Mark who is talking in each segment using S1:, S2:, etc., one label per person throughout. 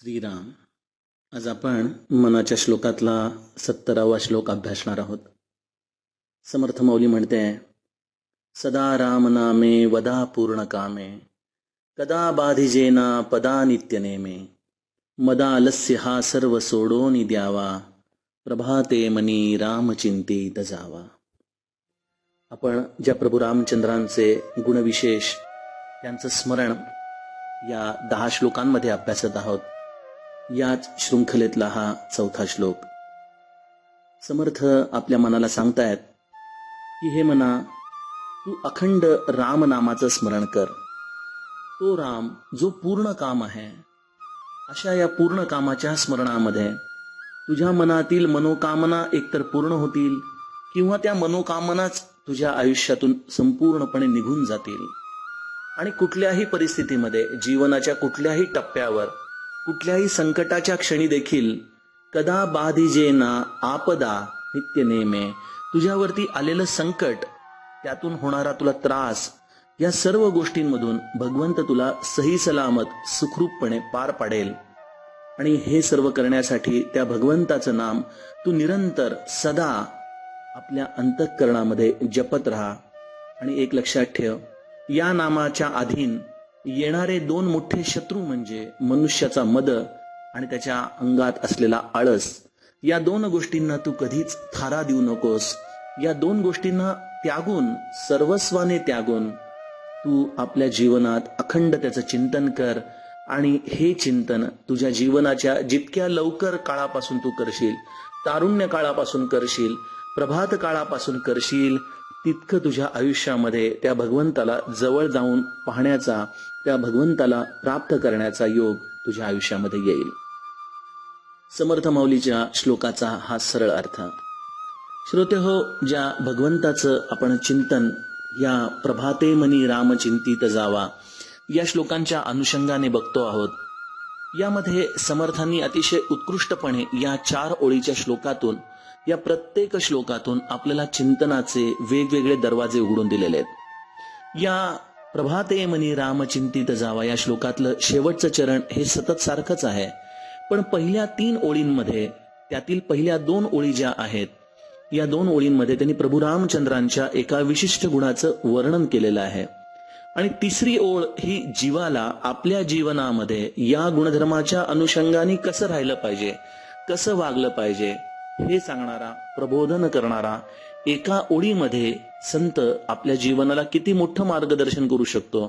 S1: श्रीराम आज आपण मनाच्या श्लोकातला सत्तरावा श्लोक अभ्यासणार आहोत. समर्थ मौली म्हणते सदा राम नामे वदा पूर्ण कामे कदा बाधिजेना पदा नित्य नेमे मदा लस्य हा सर्व सोडोनी द्यावा प्रभाते मनी रामचिंतित जावा. आपण ज्या प्रभू रामचंद्रांचे गुणविशेष त्यांचं स्मरण या दहा श्लोकांमध्ये अभ्यासत आहोत. याच शृंखलेतला हा चौथा श्लोक. समर्थ आपल्या मनाला सांगतायत की हे मना तू अखंड राम नामाचं स्मरण कर. तो राम जो पूर्ण काम आहे अशा या पूर्ण कामाच्या स्मरणामध्ये तुझ्या मनातील मनोकामना एकतर पूर्ण होतील किंवा त्या मनोकामनाच तुझ्या आयुष्यातून संपूर्णपणे निघून जातील. आणि कुठल्याही परिस्थितीमध्ये जीवनाच्या कुठल्याही टप्प्यावर कुठल्याही संकटाच्या क्षणी देखील कदा बाधिजेना आपदा नित्य नेमे. तुझ्यावरती आलेलं संकट त्यातून होणारा तुला त्रास या सर्व गोष्टींमधून भगवंत तुला सही सलामत सुखरूपपणे पार पाडेल. आणि हे सर्व करण्यासाठी त्या भगवंताचं नाम तू निरंतर सदा आपल्या अंतःकरणामध्ये जपत राहा. आणि एक लक्षात ठेव या नामाच्या अधीन येणारे दोन मोठे शत्रू म्हणजे मनुष्याचा मद आणि त्याच्या अंगात असलेला आळस. या दोन गोष्टींना तू कधीच थारा देऊ नकोस. या दोन गोष्टींना त्यागून सर्वस्वाने त्यागून तू आपल्या जीवनात अखंड त्याचं चिंतन कर आणि हे चिंतन तुझ्या जीवनाच्या जितक्या लवकर काळापासून तू करशील तारुण्य काळापासून करशील प्रभात काळापासून करशील तितकं तुझ्या आयुष्यामध्ये त्या भगवंताला जवळ जाऊन पाहण्याचा त्या भगवंताला प्राप्त करण्याचा योग तुझ्या आयुष्यामध्ये येईल. समर्थ माऊलीच्या श्लोकाचा हा सरळ अर्थ. श्रोते हो ज्या भगवंताचं आपण चिंतन या प्रभाते मनी राम चिंतित जावा या श्लोकांच्या अनुषंगाने बघतो आहोत. यामध्ये समर्थांनी अतिशय उत्कृष्टपणे या चार ओळीच्या श्लोकातून या प्रत्येक श्लोकातून आपल्याला चिंतनाचे वेगवेगळे दरवाजे उघडून दिलेले आहेत. या प्रभाते मनी राम चिंतित जावा या श्लोकातलं शेवटचं चरण हे सतत सारखंच आहे. पण पहिल्या तीन ओळींमध्ये त्यातील पहिल्या दोन ओळी ज्या आहेत या दोन ओळींमध्ये त्यांनी प्रभू रामचंद्रांच्या एका विशिष्ट गुणाचं वर्णन केलेलं आहे. आणि तिसरी ओळ ही जीवाला आपल्या जीवनामध्ये या गुणधर्माच्या अनुषंगाने कसं राहिलं पाहिजे कसं वागलं पाहिजे हे सांगणारा प्रबोधन करणारा एका ओळीमध्ये संत आपल्या जीवनाला किती मोठं मार्गदर्शन करू शकतो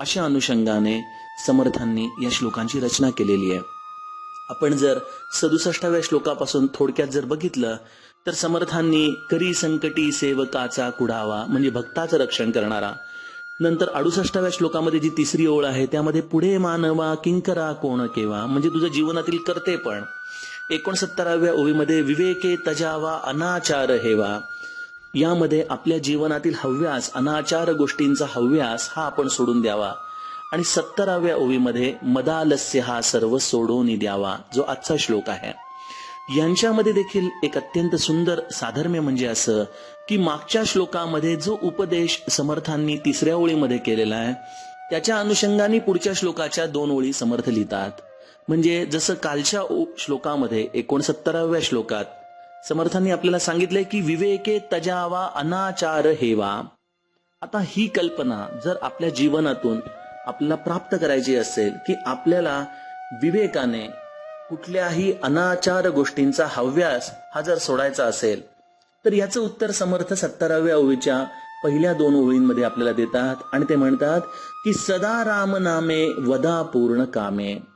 S1: अशा अनुषंगाने समर्थांनी या श्लोकांची रचना केलेली आहे. आपण जर सदुसष्टाव्या श्लोकापासून थोडक्यात जर बघितलं तर समर्थांनी करी संकटी सेवकाचा कुडावा म्हणजे भक्ताचं रक्षण करणारा नंतर अडुसष्टाव्या श्लोकामध्ये जी तिसरी ओळ आहे त्यामध्ये पुढे मानवा किंकरा कोण केव्हा म्हणजे तुझ्या जीवनातील करते पण एकोणसत्तराव्या ओवीमध्ये विवेके तजावा अनाचार हेवा. यामध्ये आपल्या जीवनातील हव्यास अनाचार गोष्टींचा हव्यास हा आपण सोडून द्यावा. आणि सत्तराव्या ओवीमध्ये मदालस्य हा सर्व सोडून द्यावा जो आजचा श्लोक आहे. यांच्यामध्ये देखील एक अत्यंत सुंदर साधर्म्य म्हणजे असं की मागच्या श्लोकामध्ये जो उपदेश समर्थांनी तिसऱ्या ओळीमध्ये केलेला आहे त्याच्या अनुषंगाने पुढच्या श्लोकाच्या दोन ओळी समर्थ लिहितात. म्हणजे जसं कालच्या श्लोकामध्ये एकोणसत्तराव्या श्लोकात समर्थांनी आपल्याला सांगितलंय की विवेके तजावा अनाचार हेवा. आता ही कल्पना जर आपल्या जीवनातून आपल्याला प्राप्त करायची असेल की आपल्याला विवेकाने कुठल्याही अनाचार गोष्टींचा हव्यास हा जर सोडायचा असेल तर याचं उत्तर समर्थ सत्तराव्या ओळीच्या पहिल्या दोन ओळींमध्ये आपल्याला देतात आणि ते म्हणतात की सदा राम नामे वदा पूर्ण कामे.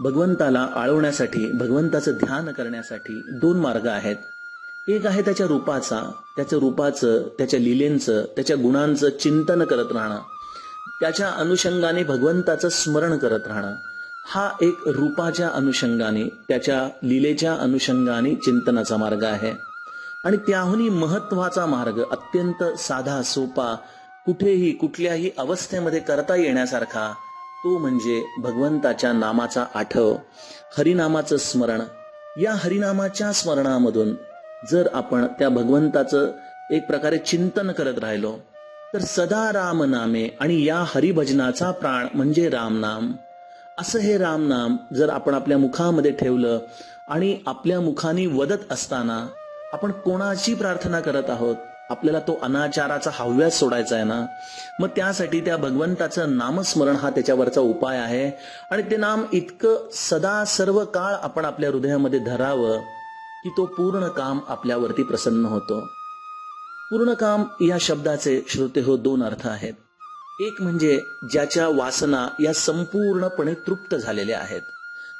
S1: भगवंताला आळवण्यासाठी भगवंताचं ध्यान करण्यासाठी दोन मार्ग आहेत. एक आहे त्याच्या रूपाचा त्याच्या रूपाचं त्याच्या लिलेंचं त्याच्या गुणांचं चिंतन करत राहणं. त्याच्या अनुषंगाने भगवंताचं स्मरण करत राहणं. हा एक रूपाच्या अनुषंगाने त्याच्या लिलेच्या अनुषंगाने चिंतनाचा मार्ग आहे. आणि त्याहूनही महत्त्वाचा मार्ग अत्यंत साधा सोपा कुठेही कुठल्याही अवस्थेमध्ये करता येण्यासारखा तो म्हणजे भगवंताच्या नामाचा आठव हरिनामाचं स्मरण. या हरिनामाच्या स्मरणामधून जर आपण त्या भगवंताचं एक प्रकारे चिंतन करत राहिलो तर सदा राम नामे आणि या हरिभजनाचा प्राण म्हणजे रामनाम. असं हे रामनाम जर आपण आपल्या मुखामध्ये ठेवलं आणि आपल्या मुखाने वदत असताना आपण कोणाची प्रार्थना करत आहोत? आपल्याला तो अनाचाराचा हव्यास सोडायचा आहे ना? मग त्यासाठी त्या भगवंताचं नामस्मरण हा त्याच्यावरचा उपाय आहे. आणि ते नाम इतकं सदा सर्व काळ आपण आपल्या हृदयामध्ये धरावं की तो पूर्ण काम आपल्यावरती प्रसन्न होतो. पूर्ण काम या शब्दाचे श्रोते हो दोन अर्थ आहेत. एक म्हणजे ज्याच्या वासना या संपूर्णपणे तृप्त झालेल्या आहेत.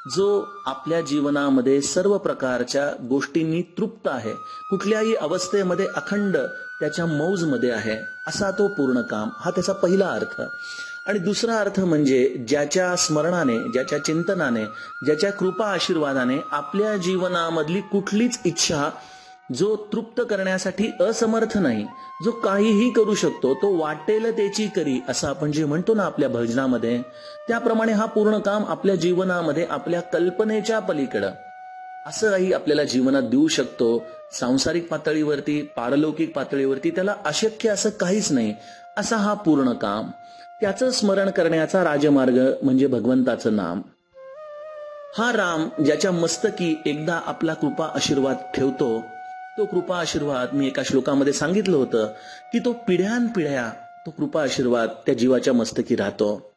S1: जो आपल्या जीवनामध्ये सर्व प्रकारच्या गोष्टींनी तृप्त आहे कुठल्याही अवस्थेमध्ये अखंड त्याच्या मौजमध्ये आहे असा तो पूर्ण काम हा त्याचा पहिला अर्थ. आणि दुसरा अर्थ म्हणजे ज्याच्या स्मरणाने ज्याच्या चिंतनाने ज्याच्या कृपा आशीर्वादाने आपल्या जीवनामधली कुठलीच इच्छा जो तृप्त करण्यासाठी असमर्थ नाही जो काहीही करू शकतो तो वाटेल त्याची करी असं आपण जे म्हणतो ना आपल्या भजनामध्ये त्याप्रमाणे हा पूर्ण काम आपल्या जीवनामध्ये आपल्या कल्पनेच्या पलीकडं. असं काही आपल्याला जीवनात देऊ शकतो सांसारिक पातळीवरती पारलौकिक पातळीवरती त्याला अशक्य असं काहीच नाही असा हा पूर्ण काम. त्याचं स्मरण करण्याचा राजमार्ग म्हणजे भगवंताचं नाम. हा राम ज्याच्या मस्तकी एकदा आपला कृपा आशीर्वाद ठेवतो तो कृपा आशीर्वाद मी एका श्लोकामध्ये सांगितलं होतं की तो पिढ्यानपिढ्या तो कृपा आशीर्वाद त्या जीवाच्या मस्तकी राहतो.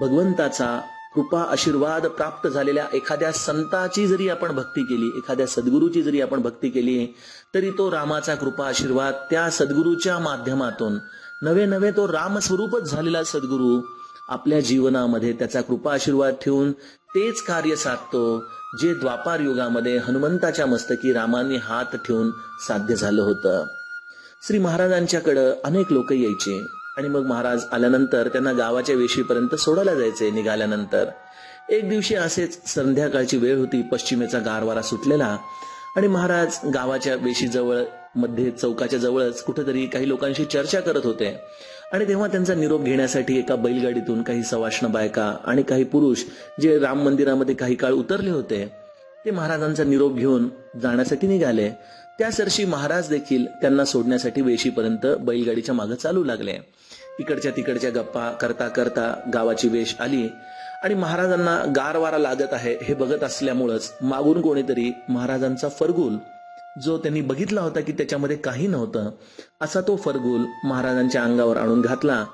S1: भगवंताचा कृपा आशीर्वाद प्राप्त झालेल्या एखाद्या संताची जरी आपण भक्ती केली एखाद्या सद्गुरूची जरी आपण भक्ती केली तरी तो रामाचा कृपा आशीर्वाद त्या सद्गुरूच्या माध्यमातून नवे नवे तो रामस्वरूपच झालेला सद्गुरू आपल्या जीवनामध्ये त्याचा कृपा आशीर्वाद ठेवून तेच कार्य साधतो जे द्वापार युगामध्ये हनुमंताच्या मस्तकी रामाने हात ठेवून साध्य झालं होतं. श्री महाराजांच्याकडं अनेक लोक यायचे आणि मग महाराज आल्यानंतर त्यांना गावाच्या वेशीपर्यंत सोडायला जायचे निघाल्यानंतर. एक दिवशी असेच संध्याकाळची वेळ होती पश्चिमेचा गारवारा सुटलेला आणि महाराज गावाच्या वेशीजवळमध्ये चौकाच्या जवळच कुठेतरी काही लोकांशी चर्चा करत होते. आणि तेव्हा त्यांचा निरोप घेण्यासाठी एका बैलगाडीतून काही सवाष्ण बायका आणि काही पुरुष जे राम मंदिरामध्ये काही काळ उतरले होते ते महाराजांचा निरोप घेऊन जाण्यासाठी निघाले. त्या सरशी महाराज देखील त्यांना सोडण्यासाठी वेशीपर्यंत बैलगाडीच्या मागे चालू लागले. इकडच्या तिकडच्या गप्पा करता करता गावाची वेश आली आणि महाराजांना गार वारा लागत आहे हे बघत असल्यामुळंच मागून कोणीतरी महाराजांचा फरगुल जो त्यांनी बघितला होता की त्याच्यामध्ये काही नव्हतं असा तो फरगुल महाराजांच्या अंगावर आणून घातला.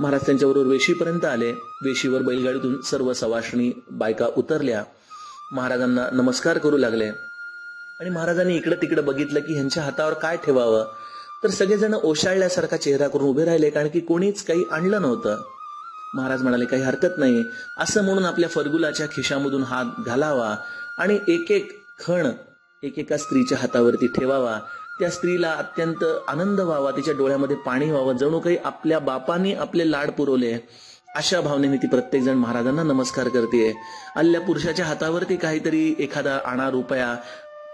S1: महाराज त्यांच्याबरोबर वेशीपर्यंत आले. वेशीवर बैलगाडीतून सर्व सवाशणी बायका उतरल्या. महाराजांना नमस्कार करू लागले. आणि महाराजांनी इकडे तिकडे बघितलं की ह्यांच्या हातावर काय ठेवावं. तर सगळेजण ओशाळल्यासारखा चेहरा करून उभे राहिले कारण की कोणीच काही आणलं नव्हतं. महाराज म्हणाले काही हरकत नाही. असं म्हणून आपल्या फरगुलाच्या खिशामधून हात घालावा आणि एक एक खण एकेका स्त्रीच्या हातावरती ठेवावा. त्या स्त्रीला अत्यंत आनंद व्हावा. तिच्या डोळ्यामध्ये पाणी व्हावं. जणू काही आपल्या बापानी आपले लाड पुरवले. अशा भावनेने ती प्रत्येक जण महाराजांना नमस्कार करते अल्ल्या पुरुषाच्या हातावरती काहीतरी एखादा आणा रुपया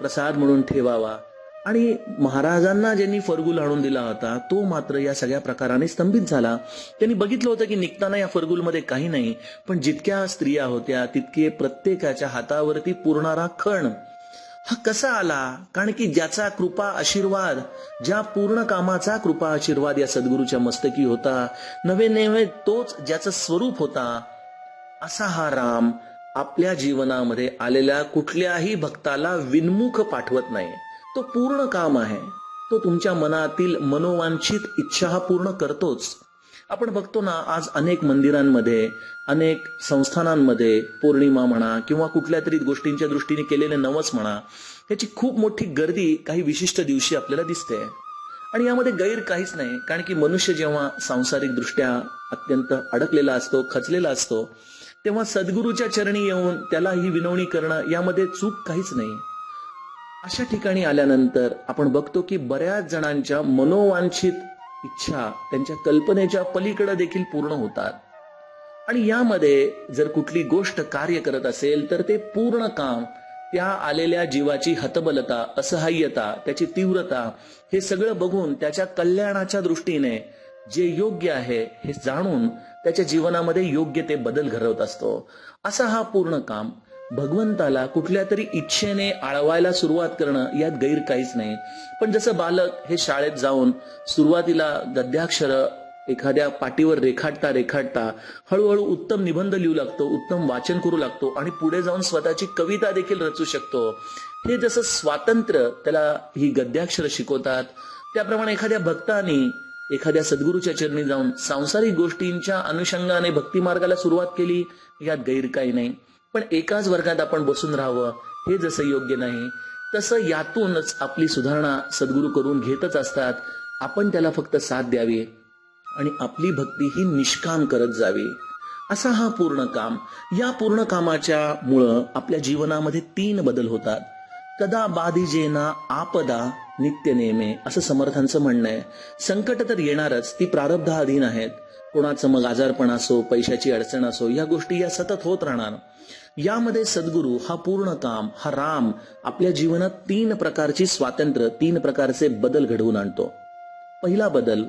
S1: प्रसाद म्हणून ठेवावा. आणि महाराजांना ज्यांनी फरगुल आणून दिला होता तो मात्र या सगळ्या प्रकाराने स्तंभित झाला. त्यांनी बघितलं होतं की निघताना या फरगुलमध्ये काही नाही. पण जितक्या स्त्रिया होत्या तितके प्रत्येकाच्या हातावरती पुरणारा खण. हा कसा आला? कारण की ज्याचा कृपा आशीर्वाद ज्या पूर्ण कामाचा कृपा आशीर्वाद या सद्गुरूच्या मस्तकी होता नवे नवे तोच ज्याचं स्वरूप होता असा हा राम आपल्या जीवनामध्ये आलेल्या कुठल्याही भक्ताला विनमुख पाठवत नाही. तो पूर्ण काम आहे. तो तुमच्या मनातील मनोवांछित इच्छा हा पूर्ण करतोच. आपण बघतो ना आज अनेक मंदिरांमध्ये अनेक संस्थानांमध्ये पौर्णिमा म्हणा किंवा कुठल्या तरी गोष्टींच्या दृष्टीने केलेले नवस म्हणा त्याची खूप मोठी गर्दी काही विशिष्ट दिवशी आपल्याला दिसते. आणि यामध्ये गैर काहीच नाही कारण की मनुष्य जेव्हा सांसारिक दृष्ट्या अत्यंत अडकलेला असतो खचलेला असतो तेव्हा सद्गुरूच्या चरणी येऊन त्याला ही विनवणी करणं यामध्ये चूक काहीच नाही. अशा ठिकाणी आल्यानंतर आपण बघतो की बऱ्याच जणांच्या मनोवांछित इच्छा त्यांच्या कल्पनेच्या पलीकडे देखील पूर्ण होतात. आणि यामध्ये जर कुठली गोष्ट कार्य करत असेल तर ते पूर्ण काम त्या आलेल्या जीवाची हतबलता असहाय्यता त्याची तीव्रता हे सगळं बघून त्याच्या कल्याणाच्या दृष्टीने जे योग्य आहे हे जाणून त्याच्या जीवनामध्ये योग्य ते बदल घडवत असतो. असा हा पूर्ण काम भगवंताला कुठल्या तरी इच्छेने आळवायला सुरुवात करणं यात गैर काहीच नाही. पण जसं बालक हे शाळेत जाऊन सुरुवातीला गद्याक्षर एखाद्या पाटीवर रेखाटता रेखाटता हळूहळू उत्तम निबंध लिहू लागतो उत्तम वाचन करू लागतो आणि पुढे जाऊन स्वतःची कविता देखील रचू शकतो. हे जसं स्वातंत्र्य त्याला ही गद्याक्षर शिकवतात त्याप्रमाणे एखाद्या भक्ताने एखाद्या सद्गुरूच्या चरणी जाऊन सांसारिक गोष्टींच्या अनुषंगाने भक्ती मार्गाला सुरुवात केली यात गैर काही नाही. पण एकाच वर्गात आपण बसून राहावं हे जसं योग्य नाही तसं यातूनच आपली सुधारणा सद्गुरू करून घेतच असतात. आपण त्याला फक्त साथ द्यावी आणि आपली भक्ती ही निष्काम करत जावी. असा हा पूर्ण काम. या पूर्ण कामाच्या मुळं आपल्या जीवनामध्ये तीन बदल होतात. कदा बाधिजेना आपदा नित्य नेमे असं समर्थांचं म्हणणं आहे. संकट तर येणारच ती प्रारब्धाधीन आहेत. कोणाचं मग आजारपण असो पैशाची अडचण असो या गोष्टी या सतत होत राहणार. यामध्ये सद्गुरू हा पूर्ण काम हा राम आपल्या जीवनात तीन प्रकारची स्वातंत्र्य तीन प्रकारचे बदल घडवून आणतो. पहिला बदल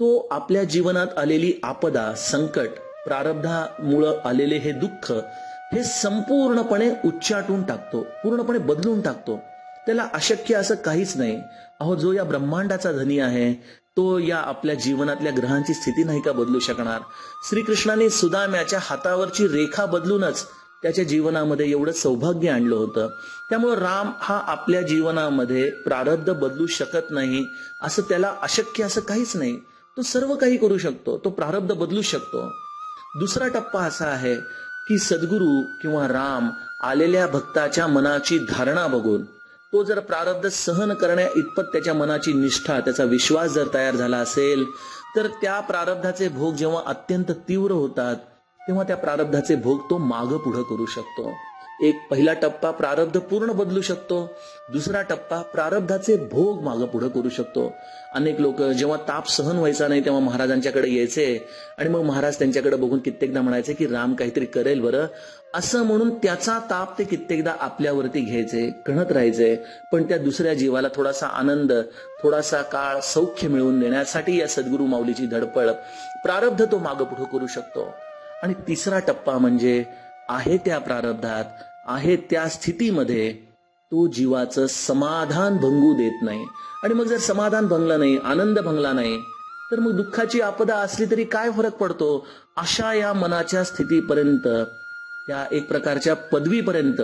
S1: तो आपल्या जीवनात आलेली आपदा संकट प्रारब्धामुळं आलेले हे दुःख हे संपूर्णपणे उच्चाटून टाकतो पूर्णपणे बदलून टाकतो. त्याला अशक्य असं काहीच नाही. अहो जो या ब्रह्मांडाचा धनी आहे तो या आपल्या जीवनातल्या ग्रहांची स्थिती नाही का बदलू शकणार? श्रीकृष्णाने सुदाम्याच्या हातावरची रेखा बदलूनच त्याच्या जीवनामध्ये एवढं सौभाग्य आणलं होतं. त्यामुळं राम हा आपल्या जीवनामध्ये प्रारब्ध बदलू शकत नाही असं त्याला अशक्य असं काहीच नाही. तो सर्व काही करू शकतो तो प्रारब्ध बदलू शकतो. दुसरा टप्पा असा आहे की सद्गुरू किंवा राम आलेल्या भक्ताच्या मनाची धारणा बघून तो जर प्रारब्ध सहन करण्या इतपत त्याच्या मनाची निष्ठा त्याचा विश्वास जर तयार झाला असेल तर त्या प्रारब्धाचे भोग जेव्हा अत्यंत तीव्र होतात तेव्हा त्या प्रारब्धाचे भोग तो माग पुढे करू शकतो. एक पहिला टप्पा प्रारब्ध पूर्ण बदलू शकतो. दुसरा टप्पा प्रारब्धाचे भोग माग पुढे करू शकतो. अनेक लोक जेव्हा ताप सहन व्हायचा नाही तेव्हा महाराजांच्याकडे यायचे आणि मग महाराज त्यांच्याकडे बघून कित्येकदा म्हणायचे की राम काहीतरी करेल बरं. असं म्हणून त्याचा ताप ते कित्येकदा आपल्यावरती घ्यायचे कणत राहायचे. पण त्या दुसऱ्या जीवाला थोडासा आनंद थोडासा काळ सौख्य मिळवून देण्यासाठी या सद्गुरू माऊलीची धडपड प्रारब्ध तो माग पुढे करू शकतो. आणि तिसरा टप्पा म्हणजे आहे त्या प्रारब्धात आहे त्या स्थितीमध्ये तो जीवाचं समाधान भंगू देत नाही. आणि मग जर समाधान भंगला नाही आनंद भंगला नाही तर मग दुःखाची आपदा असली तरी काय फरक पडतो? अशा या मनाच्या स्थितीपर्यंत त्या एक प्रकारच्या पदवीपर्यंत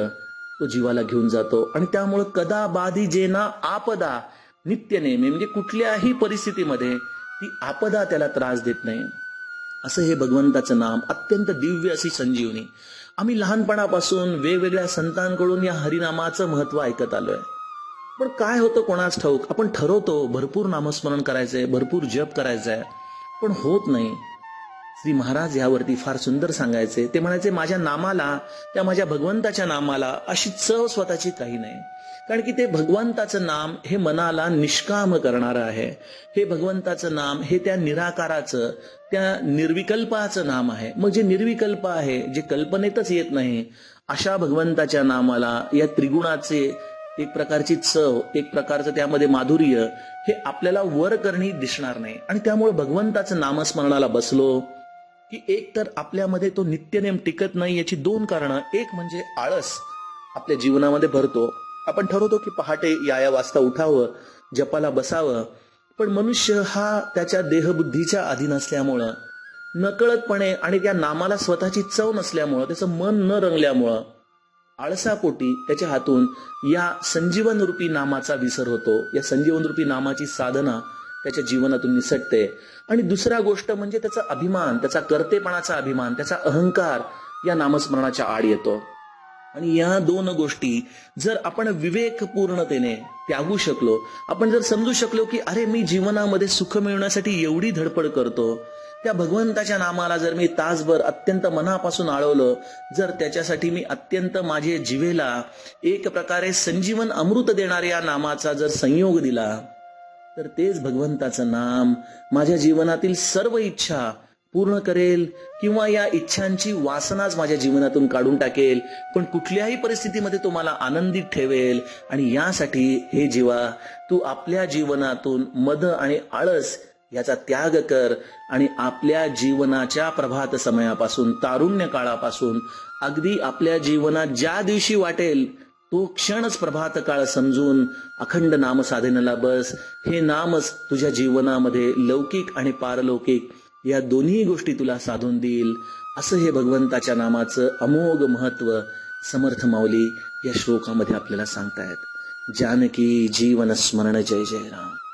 S1: तो जीवाला घेऊन जातो. आणि त्यामुळं कदा बाधी जेना आपदा नित्य नेहमी म्हणजे कुठल्याही परिस्थितीमध्ये ती आपदा त्याला त्रास देत नाही. असं हे भगवंताचं नाम अत्यंत दिव्य अशी संजीवनी. आम्ही लहानपणापासून वेगवेगळ्या संतांकडून या हरिनामाचं महत्त्व ऐकत आलोय. पण काय होतं कोणाच ठाऊक? आपण ठरवतो भरपूर नामस्मरण करायचंय भरपूर जप करायचंय. पण होत नाही. श्री महाराज यावरती फार सुंदर सांगायचे. ते म्हणायचे माझ्या नामाला त्या माझ्या भगवंताच्या नामाला अशी चव स्वतःची काही नाही. कारण की ते भगवंताचं नाम हे मनाला निष्काम करणारं आहे. हे भगवंताचं नाम हे त्या निराकाराचं त्या निर्विकल्पाचं नाम आहे. मग जे निर्विकल्प आहे जे कल्पनेतच येत नाही अशा भगवंताच्या नामाला या त्रिगुणाचे एक प्रकारची चव एक प्रकारचं त्यामध्ये माधुर्य हे आपल्याला वर करणी दिसणार नाही. आणि त्यामुळे भगवंताचं नामस्मरणाला बसलो की एक तर आपल्यामध्ये तो नित्यनेम टिकत नाही याची दोन कारणं. एक म्हणजे आळस आपल्या जीवनामध्ये भरतो. आपण ठरवतो की पहाटे या या वाजता उठावं जपाला बसावं. पण मनुष्य हा त्याच्या देहबुद्धीच्या अधीन असल्यामुळं नकळतपणे आणि त्या नामाला स्वतःची चव नसल्यामुळं त्याचं मन न रंगल्यामुळं आळसापोटी त्याच्या हातून या संजीवन रूपी नामाचा विसर होतो. या संजीवन रूपी नामाची साधना त्याच्या जीवनातून निसटते. आणि दुसरा गोष्ट म्हणजे त्याचा अभिमान त्याचा कर्तेपणाचा अभिमान त्याचा अहंकार या नामस्मरणाच्या आड येतो. आणि या दोन गोष्टी जर आपण विवेकपूर्णतेने त्यागू शकलो आपण जर समजू शकलो की अरे मी जीवनामध्ये सुख मिळवण्यासाठी एवढी धडपड करतो त्या भगवंताच्या नामाला जर मी तासभर अत्यंत मनापासून आळवलं जर त्याच्यासाठी मी अत्यंत माझे जिवेला एक प्रकारे संजीवन अमृत देणाऱ्या नामाचा जर संयोग दिला तर तेच भगवंताचं नाम माझ्या जीवनातील सर्व इच्छा पूर्ण करेल किंवा या इच्छांची वासनाच माझ्या जीवनातून काढून टाकेल. पण कुठल्याही परिस्थितीमध्ये तो मला आनंदित ठेवेल. आणि यासाठी हे जीवा तू आपल्या जीवनातून मद आणि आळस याचा त्याग कर आणि आपल्या जीवनाच्या प्रभात समयापासून तारुण्य काळापासून अगदी आपल्या जीवनात ज्या दिवशी वाटेल तो क्षणच प्रभात काळ समजून अखंड नामसाधनेला बस हे नामच तुझ्या जीवनामध्ये लौकिक आणि पारलौकिक या दोन्ही गोष्टी तुला साधून देईल. असं हे भगवंताच्या नामाचं अमोघ महत्त्व समर्थ माऊली या श्लोकामध्ये आपल्याला सांगतायत. जानकी जीवन स्मरण जय जय राम.